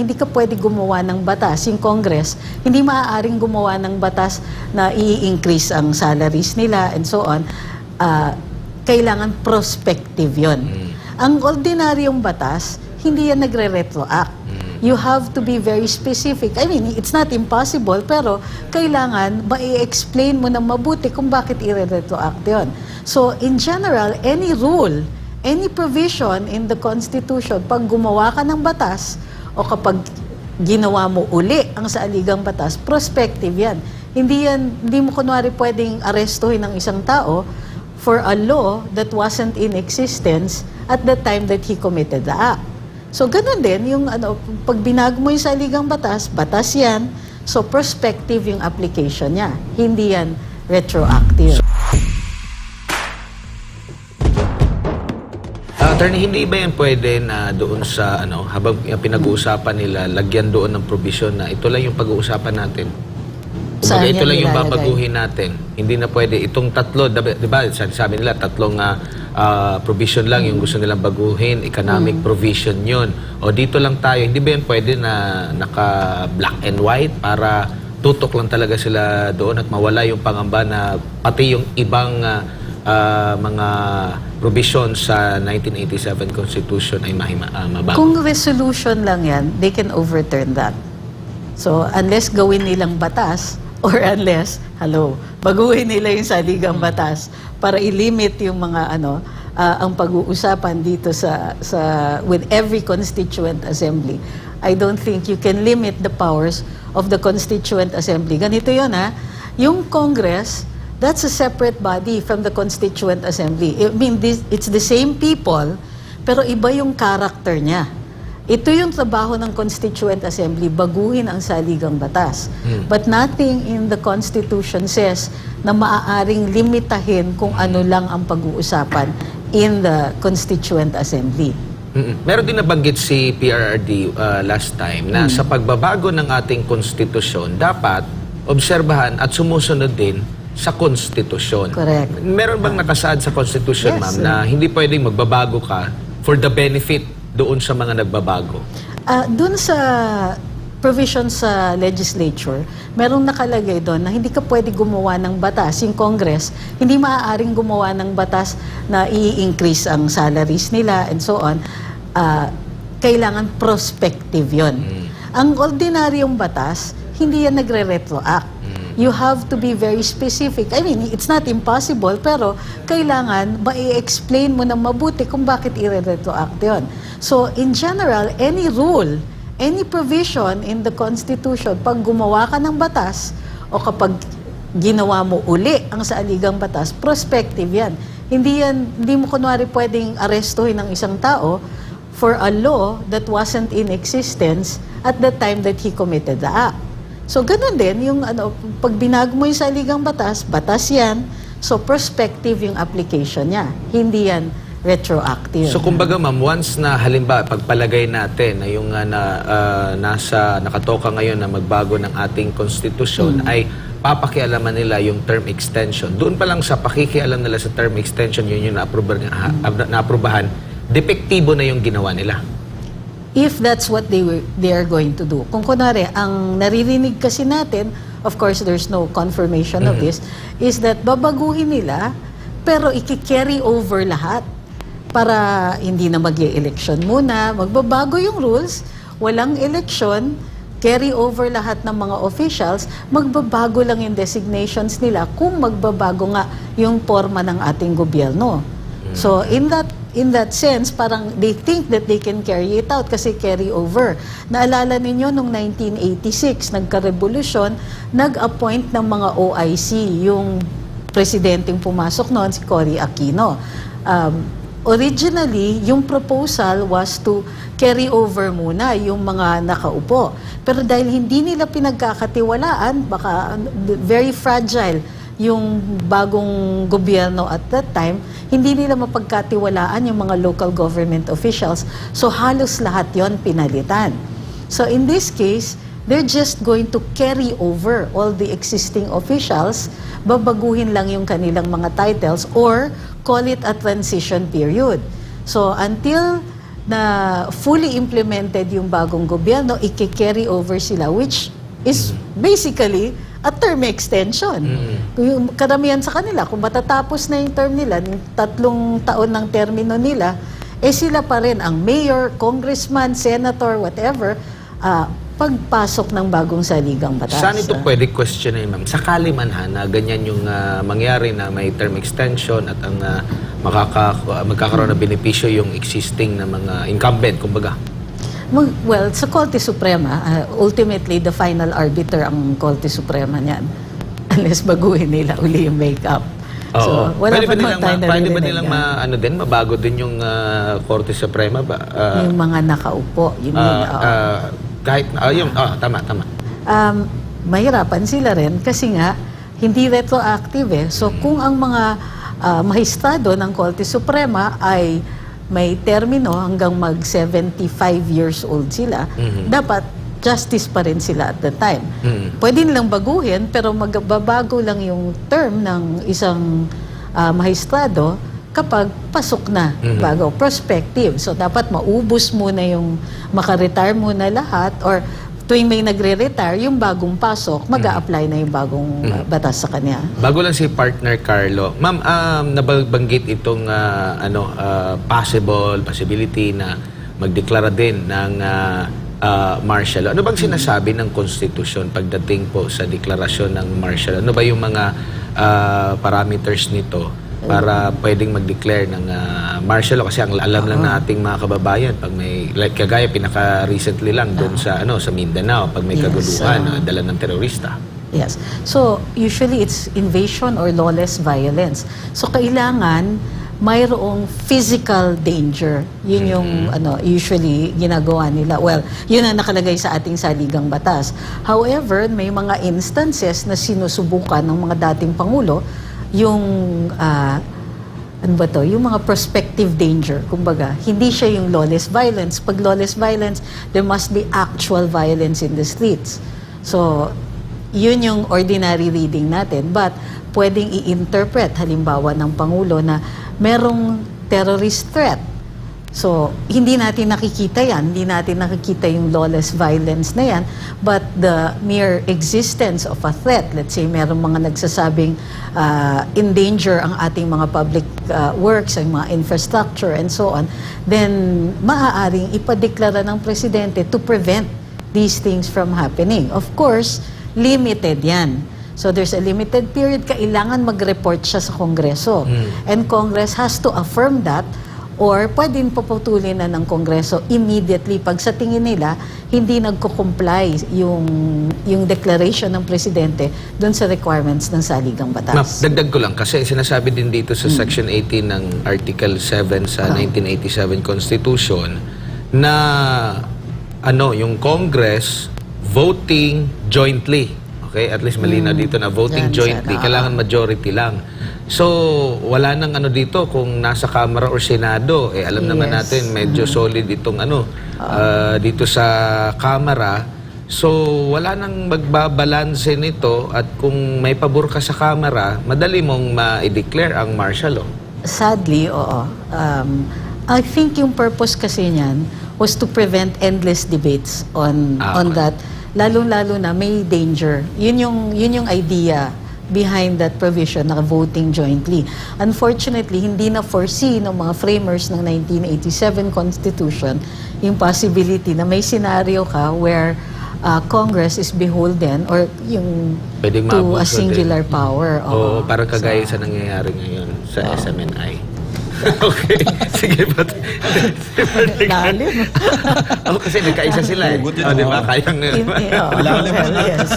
hindi ka pwede gumawa ng batas, yung Congress, hindi maaaring gumawa ng batas na i-increase ang salaries nila and so on. Ah, kailangan prospective yon. Ang ordinaryong batas, hindi yan nagre-retroact. You have to be very specific. I mean, it's not impossible, pero kailangan ma-explain mo na mabuti kung bakit i-retroact yun. So, in general, any rule, any provision in the Constitution, pag gumawa ka ng batas, o kapag ginawa mo uli ang saaligang batas, prospective yan. Hindi yan, hindi mo kunwari pwedeng arestuhin ng isang tao for a law that wasn't in existence at the time that he committed the act. So, ganun din, yung ano, pag binago mo yung saligang batas, batas yan, so prospective yung application niya. Hindi yan retroactive. Attorney, hindi ba yan pwede na doon sa, ano, habang pinag-uusapan nila, lagyan doon ng provision na ito lang yung pag-uusapan natin? Kumbaga, ito lang yung babaguhin natin. Hindi na pwede. Itong tatlo, di ba, sabi nila, tatlong ah, provision lang yung gusto nilang baguhin. Economic Mm. provision yun. O dito lang tayo. Hindi ba yan pwede na naka-black and white para tutok lang talaga sila doon at mawala yung pangamba na pati yung ibang ah, ah, mga provision sa 1987 Constitution ay mahima, ah, mabago. Kung resolution lang yan, they can overturn that. So, unless gawin nilang batas, or unless, hello, baguhin nila yung saligang batas para i-limit yung mga ano, ah, ang pag-uusapan dito sa, sa, with every constituent assembly. I don't think you can limit the powers of the constituent assembly. Ganito yun ha, yung Congress, that's a separate body from the constituent assembly. I mean, this, it's the same people, pero iba yung character niya. Ito yung trabaho ng Constituent Assembly, baguhin ang saligang batas. But nothing in the Constitution says na maaaring limitahin kung ano lang ang pag-uusapan in the Constituent Assembly. Mm-mm. Meron din nabanggit si PRRD uh, last time na sa pagbabago ng ating konstitusyon, dapat obserbahan at sumusunod din sa konstitusyon. Correct. Meron bang nakasaad sa konstitusyon, Yes, ma'am, sir. na hindi pwedeng magbabago ka for the benefit doon sa mga nagbabago? Ah, dun sa provision sa legislature, merong nakalagay doon na hindi ka pwede gumawa ng batas. Yung Congress, hindi maaaring gumawa ng batas na i-increase ang salaries nila and so on. Ah, kailangan prospective yon. Ang ordinaryong batas, hindi yan nagre-retroact. You have to be very specific. I mean, it's not impossible, pero kailangan ma-explain mo na mabuti kung bakit i-retroact yun. So, in general, any rule, any provision in the Constitution, pag gumawa ka ng batas, o kapag ginawa mo uli ang saaligang batas, prospective yan. Hindi yan, hindi mo kunwari pwedeng arestuhin ng isang tao for a law that wasn't in existence at the time that he committed the act. So, ganun din, yung ano, pag binago mo yung saligang batas, batas yan, so prospective yung application niya. Hindi yan retroactive. So kumbaga ma'am, once na halimbawa pagpalagay natin na yung uh, na, ah, nasa nakatoka ngayon na magbago ng ating konstitusyon ay papakialaman nila yung term extension. Doon pa lang sa pakikialam nila sa term extension, yun yung naaprubahan, naaprubahan depektibo na yung ginawa nila. If that's what they were they are going to do. Kung kunwari, ang naririnig kasi natin, of course there's no confirmation of this, is that babaguhin nila pero iki-carry over lahat para hindi na mag election muna, magbabago yung rules, walang election, carry over lahat ng mga officials, magbabago lang yung designations nila kung magbabago nga yung forma ng ating gobyerno. So in that in that sense, parang they think that they can carry it out kasi carry over. Naalala ninyo nung 1986, nagka-revolusyon, nag-appoint ng mga OIC, yung presidenteng pumasok noon, si Cory Aquino. Um, originally, yung proposal was to carry over muna yung mga nakaupo. Pero dahil hindi nila pinagkakatiwalaan, baka very fragile yung bagong gobyerno at that time, hindi nila mapagkatiwalaan yung mga local government officials. So halos lahat yon pinalitan. So in this case, they're just going to carry over all the existing officials, babaguhin lang yung kanilang mga titles or call it a transition period. So until na fully implemented yung bagong gobyerno, i-carry over sila, which is basically a term extension. Yung karamihan sa kanila, kung matatapos na yung term nila, yung tatlong taon ng termino nila, eh sila pa rin ang mayor, congressman, senator, whatever, ah, pagpasok ng bagong saligang batas. Saan ito Ah. pwede questionin, ma'am? Sakali man ha, na ganyan yung ah, mangyari na may term extension at ang ah, makaka, magkakaroon ng benepisyo yung existing na mga incumbent, kumbaga. Well, sa Korte Suprema, uh, ultimately, the final arbiter ang Korte Suprema niyan. Unless baguhin nila uli yung makeup. So, wala pwede pa naman tayo ma- pwede ba nilang ma, ano din, mabago din yung ah, Korte Suprema ba? Ah, yung mga nakaupo. Yung, ah, yun, oo. ah, kahit, ah, yung, ah, tama, tama. um, mahirapan sila rin kasi nga hindi retroactive eh. So kung ang mga ah, mahistrado ng Korte Suprema ay may termino hanggang mag 75 years old sila, dapat justice pa rin sila at the time. Mhm. Pwede nilang baguhin pero magbabago lang yung term ng isang ah, mahistrado kapag pasok na bago prospective. So dapat maubos muna yung makaretire muna lahat or tuwing may nagre-retire, yung bagong pasok, mag apply na yung bagong ah, batas sa kanya. Bago lang si partner Carlo. Ma'am, um, nabanggit itong ah, ano ah, possible possibility na magdeklara din ng ah, ah, martial law. Ano bang sinasabi ng konstitusyon pagdating po sa deklarasyon ng martial law? Ano ba yung mga ah, parameters nito para pwedeng mag-declare ng ah, martial law kasi ang alam lang nating mga kababayan pag may like kagaya pinaka recently lang doon sa ano sa Mindanao pag may Yes, kaguluhan ah. ah, dala ng terorista. Yes. So, usually it's invasion or lawless violence. So, kailangan mayroong physical danger. Yun yung ano, usually ginagawa nila. Well, yun ang nakalagay sa ating saligang batas. However, may mga instances na sinusubukan ng mga dating pangulo yung ah, ano ba to, yung mga prospective danger. Kumbaga, hindi siya yung lawless violence. Pag lawless violence, there must be actual violence in the streets. So, yun yung ordinary reading natin. But, pwedeng i-interpret, halimbawa ng Pangulo, na merong terrorist threat. So, hindi natin nakikita yan. Hindi natin nakikita yung lawless violence na yan. But the mere existence of a threat, let's say merong mga nagsasabing uh, in danger ang ating mga public uh, works, ang mga infrastructure and so on, then maaaring ipadeklara ng presidente to prevent these things from happening. Of course, limited yan. So there's a limited period, kailangan mag-report siya sa Kongreso. And Congress has to affirm that or pwedeng paputulin na ng Kongreso immediately pag sa tingin nila hindi nagko-comply yung, yung declaration ng Presidente doon sa requirements ng saligang Ma'am, batas. dagdag ko lang kasi sinasabi din dito Hmm. sa Section 18 ng Article 7 sa Ah. 1987 Constitution na ano, yung Congress voting jointly. Okay? At least malinaw dito na voting Hmm. Yan, jointly. sana. Kailangan majority lang. So, wala nang ano dito kung nasa Kamara or Senado. Eh, alam naman Yes. Hmm. natin, medyo solid itong ano, ah, dito sa Kamara. So, wala nang magbabalanse nito at kung may pabor ka sa Kamara, madali mong ma-declare ang martial law. Sadly, oo. Um, I think yung purpose kasi niyan was to prevent endless debates on Ah, on okay. that. Lalong-lalo na may danger. Yun yung yun yung idea behind that provision na voting jointly. Unfortunately, hindi na foresee ng mga framers ng 1987 Constitution yung possibility na may scenario ka where uh, Congress is beholden or yung Pwedeng to a maabuso din. singular power. Oo, Oo. parang kagaya sa nangyayari ngayon sa SMNI. okay, sige pa. Lalim. Ako kasi nagkaisa sila eh. Hugot yun, O, di ba? In- eh, oo. Lalim yes.